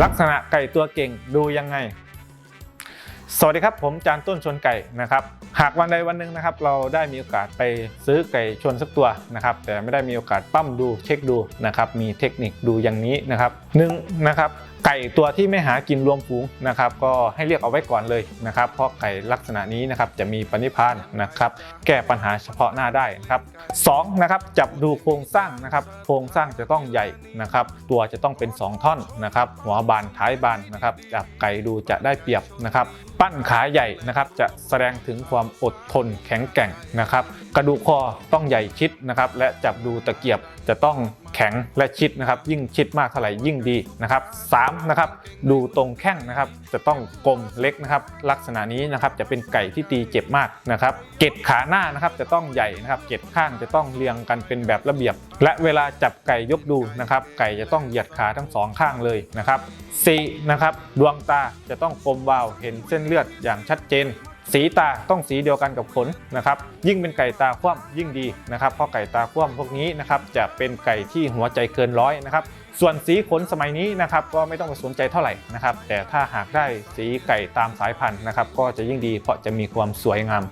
ลักษณะไก่ตัวเก่งดูยังไง สวัสดีครับผมจานต้นชนไก่นะครับ หากวันใดวันหนึ่งนะครับ เราได้มีโอกาสไปซื้อไก่ชนสักตัวนะครับ แต่ไม่ได้มีโอกาสปั้มดูเช็คดูนะครับ มีเทคนิคดูอย่างนี้นะครับหนึ่งนะครับ ไก่ตัวที่ไม่หากินรวมฝูงนะครับ ก็ให้เรียกเอาไว้ก่อนเลยนะครับ เพราะไก่ลักษณะนี้นะครับจะมีปณิพานนะครับ แก้ปัญหาเฉพาะหน้าได้นะครับสองนะครับจับดูโครงสร้างนะครับ โครงสร้างจะต้องใหญ่นะครับ ตัวจะต้องเป็น 2 ท่อนนะครับ หัวบานท้ายบานนะครับจับไก่ดูจะได้เปรียบนะครับ ปั้นขาใหญ่นะครับ จะแสดงถึงความอดทนแข็งแกร่งนะครับ กระดูกคอต้องใหญ่ชิดนะครับ และจับดูตะเกียบจะต้อง แข็งและชิดนะครับ ยิ่งชิดมากเท่าไหร่ยิ่งดีนะครับสามนะครับดูตรงแข้งนะครับ จะต้องกลมเล็กนะครับ ลักษณะนี้นะครับจะเป็นไก่ที่ตีเจ็บมากนะครับเกล็ดขาหน้านะครับจะต้องใหญ่นะครับ เกล็ดข้างจะต้องเรียงกันเป็นแบบระเบียบ และเวลาจับไก่ยกดูนะครับ ไก่จะต้องเหยียดขาทั้งสองข้างเลยนะครับสี่นะครับดวงตาจะต้องกลมวาวเห็นเส้นเลือดอย่างชัดเจน สีตาต้องสีเดียวกันกับขนนะครับ ยิ่งเป็นไก่ตาคว่ำยิ่งดีนะครับเพราะไก่ตาคว่ำพวกนี้นะครับจะเป็นไก่ที่หัวใจเกินร้อยนะครับ ส่วนสีขนสมัยนี้นะครับก็ไม่ต้องไปสนใจเท่าไหร่นะครับ แต่ถ้าหากได้สีไก่ตามสายพันธุ์นะครับก็จะยิ่งดีเพราะจะมีความสวยงาม